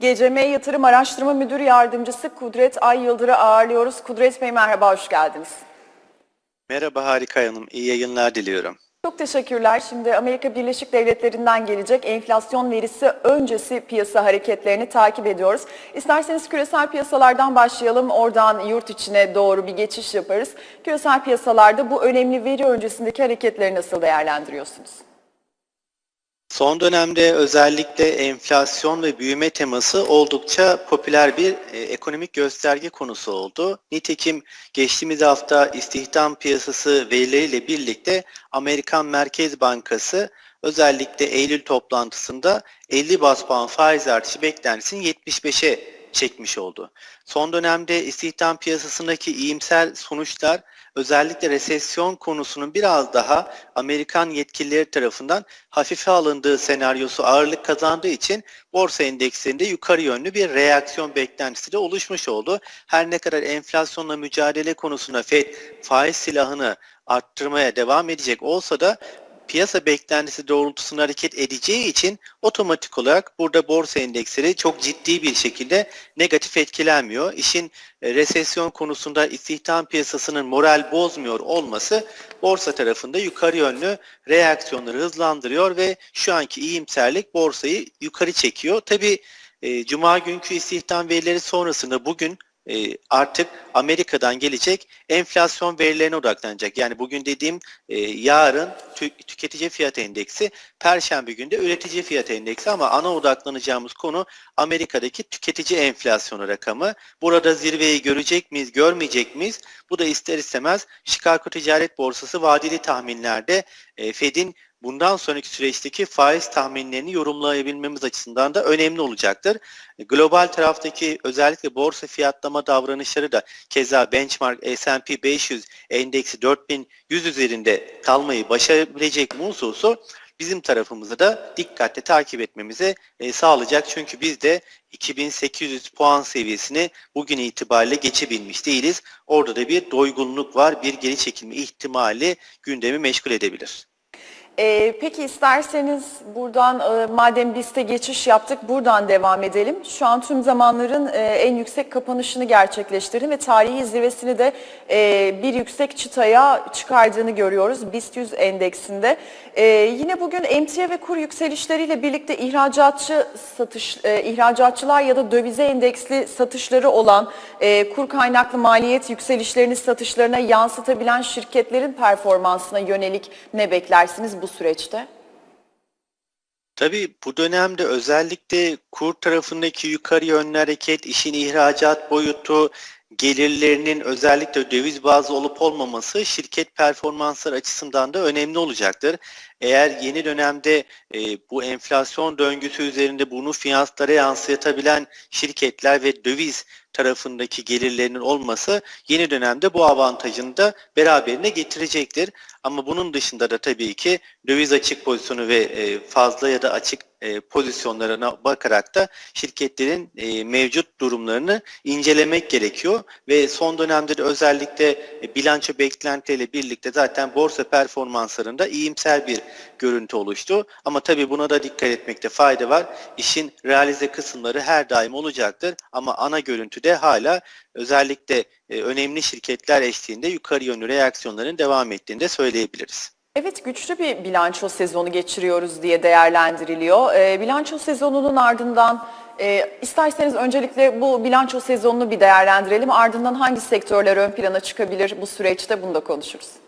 GCM Yatırım Araştırma Müdür Yardımcısı Kudret Ay Yıldır'ı ağırlıyoruz. Kudret Bey merhaba, hoş geldiniz. Merhaba Harika Hanım, iyi yayınlar diliyorum. Çok teşekkürler. Şimdi Amerika Birleşik Devletleri'nden gelecek enflasyon verisi öncesi piyasa hareketlerini takip ediyoruz. İsterseniz küresel piyasalardan başlayalım. Oradan yurt içine doğru bir geçiş yaparız. Küresel piyasalarda bu önemli veri öncesindeki hareketleri nasıl değerlendiriyorsunuz? Son dönemde özellikle enflasyon ve büyüme teması oldukça popüler bir e, ekonomik gösterge konusu oldu. Nitekim geçtiğimiz hafta istihdam piyasası verileriyle birlikte Amerikan Merkez Bankası özellikle Eylül toplantısında 50 bas puan faiz artışı beklentisini 75'e çekmiş oldu. Son dönemde istihdam piyasasındaki iyimser sonuçlar özellikle resesyon konusunun biraz daha Amerikan yetkilileri tarafından hafife alındığı senaryosu ağırlık kazandığı için borsa endekslerinde yukarı yönlü bir reaksiyon beklentisi de oluşmuş oldu. Her ne kadar enflasyonla mücadele konusunda FED faiz silahını arttırmaya devam edecek olsa da piyasa beklentisi doğrultusunda hareket edeceği için otomatik olarak burada borsa endeksleri çok ciddi bir şekilde negatif etkilenmiyor. İşin e, resesyon konusunda istihdam piyasasının moral bozmuyor olması borsa tarafında yukarı yönlü reaksiyonları hızlandırıyor ve şu anki iyimserlik borsayı yukarı çekiyor. Tabi e, Cuma günkü istihdam verileri sonrasında bugün e, artık Amerika'dan gelecek enflasyon verilerine odaklanacak. Yani bugün dediğim e, yarın tü- tüketici fiyat endeksi, perşembe günde üretici fiyat endeksi ama ana odaklanacağımız konu Amerika'daki tüketici enflasyonu rakamı. Burada zirveyi görecek miyiz, görmeyecek miyiz? Bu da ister istemez Chicago Ticaret Borsası vadeli tahminlerde e, Fed'in bundan sonraki süreçteki faiz tahminlerini yorumlayabilmemiz açısından da önemli olacaktır. Global taraftaki özellikle borsa fiyatlama davranışları da keza benchmark S&P 500 endeksi 4100 üzerinde kalmayı başarabilecek mi hususu bizim tarafımızı da dikkatle takip etmemize e, sağlayacak. Çünkü biz de 2800 puan seviyesini bugün itibariyle geçebilmiş değiliz. Orada da bir doygunluk var, bir geri çekilme ihtimali gündemi meşgul edebilir. Ee, peki isterseniz buradan e, madem BIST'e geçiş yaptık buradan devam edelim. Şu an tüm zamanların e, en yüksek kapanışını gerçekleştirdi ve tarihi zirvesini de e, bir yüksek çıtaya çıkardığını görüyoruz BIST 100 endeksinde. E, yine bugün emtia ve kur yükselişleriyle birlikte ihracatçı satış, e, ihracatçılar ya da dövize endeksli satışları olan e, kur kaynaklı maliyet yükselişlerini satışlarına yansıtabilen şirketlerin performansına yönelik ne beklersiniz bu süreçte? Tabii bu dönemde özellikle kur tarafındaki yukarı yönlü hareket, işin ihracat boyutu, gelirlerinin özellikle döviz bazlı olup olmaması şirket performansları açısından da önemli olacaktır. Eğer yeni dönemde e, bu enflasyon döngüsü üzerinde bunu fiyatlara yansıtabilen şirketler ve döviz tarafındaki gelirlerinin olması yeni dönemde bu avantajını da beraberine getirecektir. Ama bunun dışında da tabii ki döviz açık pozisyonu ve e, fazla ya da açık e, pozisyonlarına bakarak da şirketlerin e, mevcut durumlarını incelemek gerekiyor ve son dönemde de özellikle bilanço beklentileriyle birlikte zaten borsa performanslarında iyimser bir görüntü oluştu. Ama tabii buna da dikkat etmekte fayda var. İşin realize kısımları her daim olacaktır ama ana görüntüde hala özellikle e, önemli şirketler eşliğinde yukarı yönlü reaksiyonların devam ettiğini de söyleyebiliriz. Evet güçlü bir bilanço sezonu geçiriyoruz diye değerlendiriliyor. E, bilanço sezonunun ardından e, isterseniz öncelikle bu bilanço sezonunu bir değerlendirelim. Ardından hangi sektörler ön plana çıkabilir bu süreçte bunu da konuşuruz.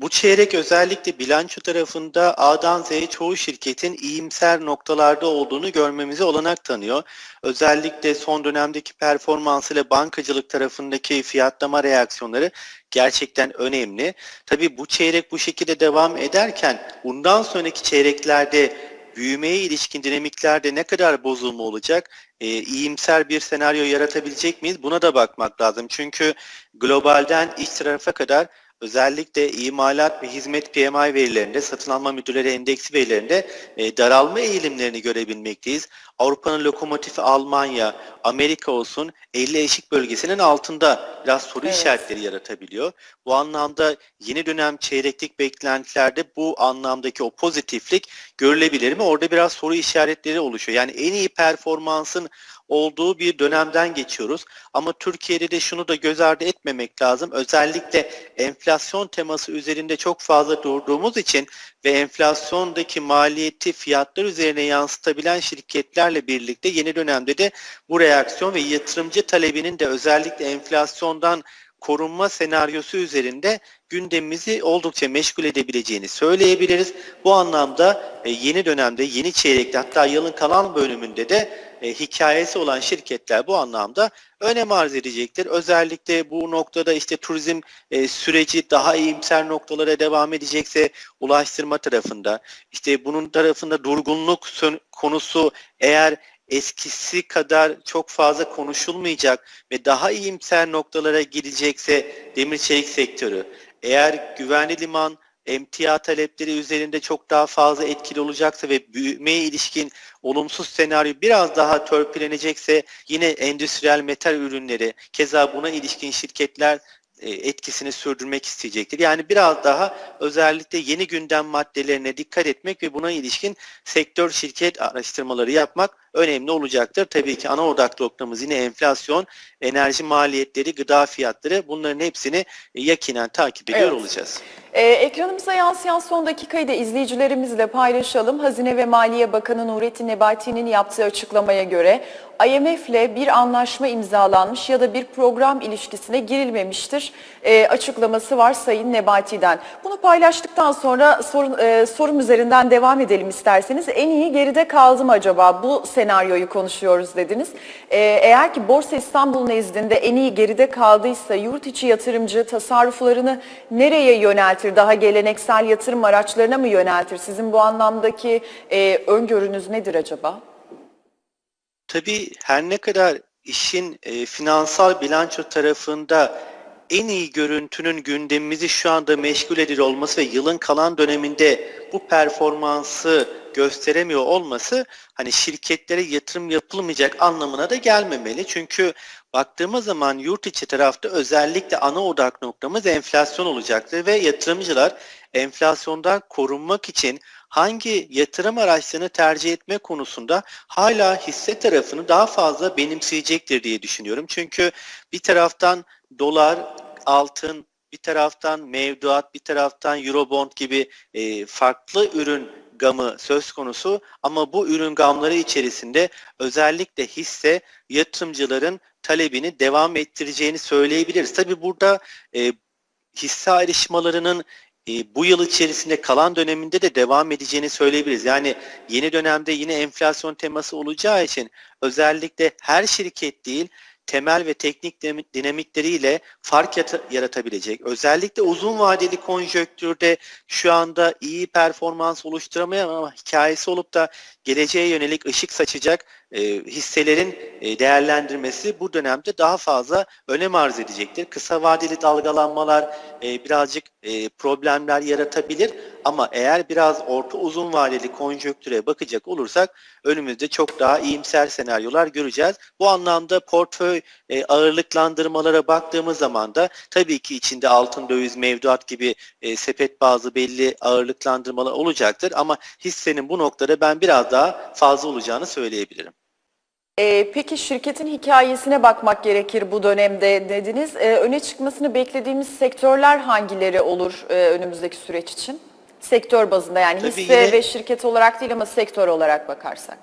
Bu çeyrek özellikle bilanço tarafında A'dan Z'ye çoğu şirketin iyimser noktalarda olduğunu görmemize olanak tanıyor. Özellikle son dönemdeki performansıyla bankacılık tarafındaki fiyatlama reaksiyonları gerçekten önemli. Tabii bu çeyrek bu şekilde devam ederken bundan sonraki çeyreklerde büyümeye ilişkin dinamiklerde ne kadar bozulma olacak? E, iyimser bir senaryo yaratabilecek miyiz? Buna da bakmak lazım. Çünkü globalden iç tarafa kadar özellikle imalat ve hizmet PMI verilerinde, satın alma müdürleri endeksi verilerinde e, daralma eğilimlerini görebilmekteyiz. Avrupa'nın lokomotifi Almanya, Amerika olsun 50 eşik bölgesinin altında biraz soru Evet. işaretleri yaratabiliyor. Bu anlamda yeni dönem çeyreklik beklentilerde bu anlamdaki o pozitiflik görülebilir mi? Orada biraz soru işaretleri oluşuyor. Yani en iyi performansın olduğu bir dönemden geçiyoruz. Ama Türkiye'de de şunu da göz ardı etmemek lazım. Özellikle enflasyon teması üzerinde çok fazla durduğumuz için ve enflasyondaki maliyeti fiyatlar üzerine yansıtabilen şirketlerle birlikte yeni dönemde de bu reaksiyon ve yatırımcı talebinin de özellikle enflasyondan korunma senaryosu üzerinde gündemimizi oldukça meşgul edebileceğini söyleyebiliriz. Bu anlamda e, yeni dönemde, yeni çeyrekte hatta yılın kalan bölümünde de e, hikayesi olan şirketler bu anlamda önem arz edecektir. Özellikle bu noktada işte turizm e, süreci daha iyimser noktalara devam edecekse ulaştırma tarafında, işte bunun tarafında durgunluk konusu eğer eskisi kadar çok fazla konuşulmayacak ve daha iyimser noktalara gidecekse demir çelik sektörü, eğer güvenli liman emtia talepleri üzerinde çok daha fazla etkili olacaksa ve büyümeye ilişkin olumsuz senaryo biraz daha törpülenecekse yine endüstriyel metal ürünleri keza buna ilişkin şirketler e, etkisini sürdürmek isteyecektir. Yani biraz daha özellikle yeni gündem maddelerine dikkat etmek ve buna ilişkin sektör şirket araştırmaları yapmak önemli olacaktır. Tabii ki ana odak noktamız yine enflasyon, enerji maliyetleri, gıda fiyatları bunların hepsini e, yakinen takip ediyor Evet. olacağız. Ee, ekranımıza yansıyan son dakikayı da izleyicilerimizle paylaşalım. Hazine ve Maliye Bakanı Nurettin Nebati'nin yaptığı açıklamaya göre IMF ile bir anlaşma imzalanmış ya da bir program ilişkisine girilmemiştir ee, açıklaması var Sayın Nebati'den. Bunu paylaştıktan sonra sorun, e, sorum üzerinden devam edelim isterseniz. En iyi geride kaldı mı acaba? Bu senaryoyu konuşuyoruz dediniz. Ee, eğer ki Borsa İstanbul nezdinde en iyi geride kaldıysa yurt içi yatırımcı tasarruflarını nereye yöneltir? Daha geleneksel yatırım araçlarına mı yöneltir? Sizin bu anlamdaki e, öngörünüz nedir acaba? Tabii her ne kadar işin e, finansal bilanço tarafında en iyi görüntünün gündemimizi şu anda meşgul ediyor olması ve yılın kalan döneminde bu performansı gösteremiyor olması hani şirketlere yatırım yapılmayacak anlamına da gelmemeli. Çünkü baktığımız zaman yurt içi tarafta özellikle ana odak noktamız enflasyon olacaktır ve yatırımcılar enflasyondan korunmak için hangi yatırım araçlarını tercih etme konusunda hala hisse tarafını daha fazla benimseyecektir diye düşünüyorum. Çünkü bir taraftan dolar, altın, bir taraftan mevduat, bir taraftan eurobond gibi e, farklı ürün gamı söz konusu ama bu ürün gamları içerisinde özellikle hisse yatırımcıların talebini devam ettireceğini söyleyebiliriz. Tabi burada e, hisse ayrışmalarının e, bu yıl içerisinde kalan döneminde de devam edeceğini söyleyebiliriz. Yani yeni dönemde yine enflasyon teması olacağı için özellikle her şirket değil temel ve teknik dinamikleriyle fark yaratabilecek. Özellikle uzun vadeli konjöktürde şu anda iyi performans oluşturamayan ama hikayesi olup da geleceğe yönelik ışık saçacak e, hisselerin e, değerlendirmesi bu dönemde daha fazla önem arz edecektir. Kısa vadeli dalgalanmalar e, birazcık e, problemler yaratabilir ama eğer biraz orta uzun vadeli konjöktüre bakacak olursak önümüzde çok daha iyimser senaryolar göreceğiz. Bu anlamda portföy e, ağırlıklandırmalara baktığımız zaman da tabii ki içinde altın, döviz, mevduat gibi e, sepet bazı belli ağırlıklandırmalar olacaktır ama hissenin bu noktada ben biraz daha fazla olacağını söyleyebilirim. Ee, peki şirketin hikayesine bakmak gerekir bu dönemde dediniz. Ee, öne çıkmasını beklediğimiz sektörler hangileri olur e, önümüzdeki süreç için? Sektör bazında yani Tabii hisse yine- ve şirket olarak değil ama sektör olarak bakarsak.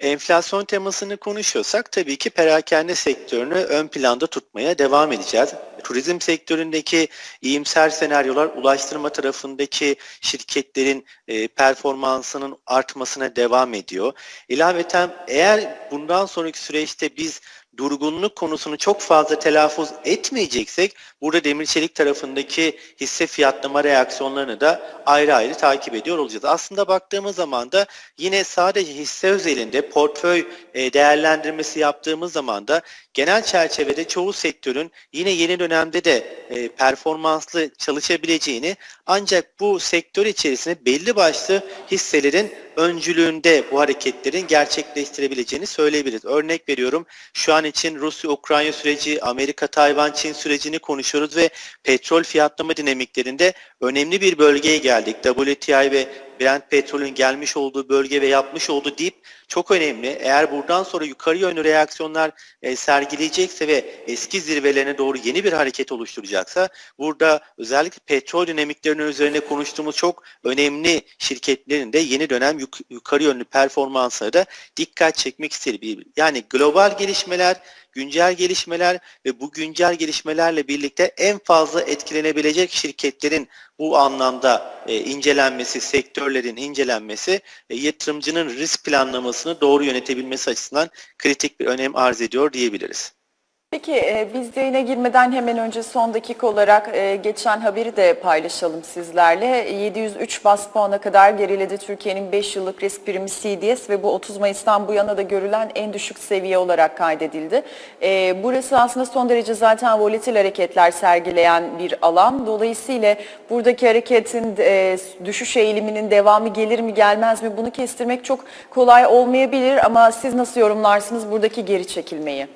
Enflasyon temasını konuşuyorsak tabii ki perakende sektörünü ön planda tutmaya devam edeceğiz. Turizm sektöründeki iyimser senaryolar ulaştırma tarafındaki şirketlerin e, performansının artmasına devam ediyor. İlaveten eğer bundan sonraki süreçte biz durgunluk konusunu çok fazla telaffuz etmeyeceksek burada demir çelik tarafındaki hisse fiyatlama reaksiyonlarını da ayrı ayrı takip ediyor olacağız. Aslında baktığımız zaman da yine sadece hisse özelinde portföy e, değerlendirmesi yaptığımız zaman da genel çerçevede çoğu sektörün yine yeni dönemde de e, performanslı çalışabileceğini ancak bu sektör içerisinde belli başlı hisselerin öncülüğünde bu hareketlerin gerçekleştirebileceğini söyleyebiliriz. Örnek veriyorum şu an için Rusya-Ukrayna süreci, Amerika-Tayvan-Çin sürecini konuşuyoruz ve petrol fiyatlama dinamiklerinde önemli bir bölgeye geldik. WTI ve Brent petrolün gelmiş olduğu bölge ve yapmış olduğu dip çok önemli. Eğer buradan sonra yukarı yönlü reaksiyonlar e, sergileyecekse ve eski zirvelerine doğru yeni bir hareket oluşturacaksa burada özellikle petrol dinamiklerinin üzerine konuştuğumuz çok önemli şirketlerin de yeni dönem yuk- yukarı yönlü performanslara da dikkat çekmek isterim. Yani global gelişmeler, güncel gelişmeler ve bu güncel gelişmelerle birlikte en fazla etkilenebilecek şirketlerin bu anlamda e, incelenmesi, sektörlerin incelenmesi e, yatırımcının risk planlamasını doğru yönetebilmesi açısından kritik bir önem arz ediyor diyebiliriz. Peki e, biz yayına girmeden hemen önce son dakika olarak e, geçen haberi de paylaşalım sizlerle. 703 bas puana kadar geriledi Türkiye'nin 5 yıllık risk primi CDS ve bu 30 Mayıs'tan bu yana da görülen en düşük seviye olarak kaydedildi. E, Burası aslında son derece zaten volatil hareketler sergileyen bir alan. Dolayısıyla buradaki hareketin e, düşüş eğiliminin devamı gelir mi gelmez mi bunu kestirmek çok kolay olmayabilir ama siz nasıl yorumlarsınız buradaki geri çekilmeyi?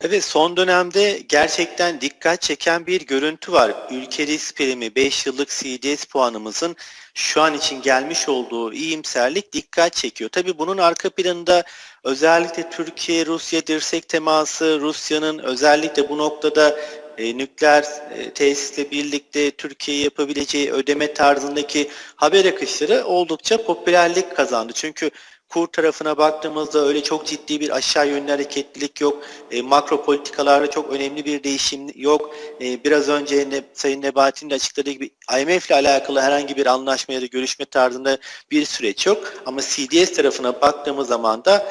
Evet son dönemde gerçekten dikkat çeken bir görüntü var. Ülke risk primi 5 yıllık CDS puanımızın şu an için gelmiş olduğu iyimserlik dikkat çekiyor. Tabi bunun arka planında özellikle Türkiye-Rusya dirsek teması, Rusya'nın özellikle bu noktada e, nükleer e, tesisle birlikte Türkiye'ye yapabileceği ödeme tarzındaki haber akışları oldukça popülerlik kazandı. Çünkü kur tarafına baktığımızda öyle çok ciddi bir aşağı yönlü hareketlilik yok. E, makro politikalarda çok önemli bir değişim yok. E, biraz önce ne, Sayın Nebati'nin açıkladığı gibi IMF ile alakalı herhangi bir anlaşma ya da görüşme tarzında bir süreç yok. Ama CDS tarafına baktığımız zaman da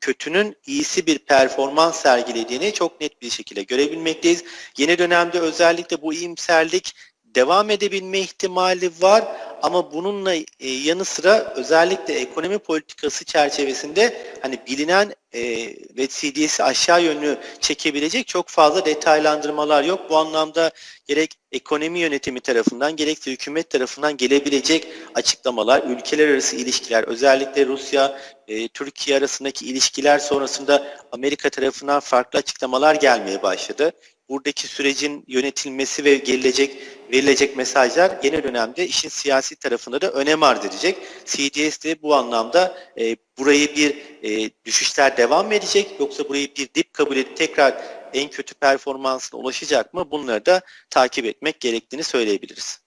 kötünün iyisi bir performans sergilediğini çok net bir şekilde görebilmekteyiz. Yeni dönemde özellikle bu iyimserlik devam edebilme ihtimali var ama bununla e, yanı sıra özellikle ekonomi politikası çerçevesinde hani bilinen e, ve CDS'i aşağı yönlü çekebilecek çok fazla detaylandırmalar yok. Bu anlamda gerek ekonomi yönetimi tarafından gerekse hükümet tarafından gelebilecek açıklamalar, ülkeler arası ilişkiler, özellikle Rusya, e, Türkiye arasındaki ilişkiler sonrasında Amerika tarafından farklı açıklamalar gelmeye başladı buradaki sürecin yönetilmesi ve gelecek verilecek mesajlar yeni dönemde işin siyasi tarafında da önem arz edecek. CDS de bu anlamda e, burayı bir e, düşüşler devam edecek yoksa burayı bir dip kabul edip tekrar en kötü performansına ulaşacak mı? Bunları da takip etmek gerektiğini söyleyebiliriz.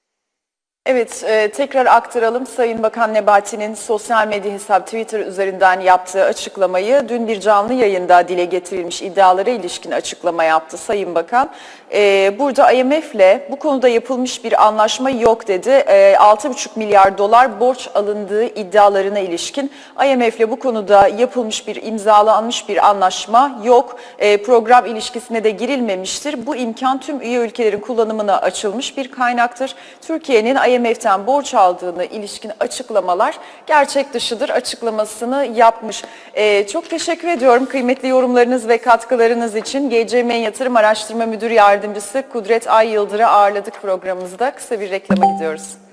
Evet, e, tekrar aktaralım. Sayın Bakan Nebati'nin sosyal medya hesabı Twitter üzerinden yaptığı açıklamayı dün bir canlı yayında dile getirilmiş iddialara ilişkin açıklama yaptı Sayın Bakan. E, burada IMF'le bu konuda yapılmış bir anlaşma yok dedi. E, 6,5 milyar dolar borç alındığı iddialarına ilişkin IMF'le bu konuda yapılmış bir imzalanmış bir anlaşma yok. E, program ilişkisine de girilmemiştir. Bu imkan tüm üye ülkelerin kullanımına açılmış bir kaynaktır. Türkiye'nin IMF'ten borç aldığına ilişkin açıklamalar gerçek dışıdır açıklamasını yapmış. Ee, çok teşekkür ediyorum kıymetli yorumlarınız ve katkılarınız için. GCM Yatırım Araştırma Müdür Yardımcısı Kudret Ay Yıldır'ı ağırladık programımızda. Kısa bir reklama gidiyoruz.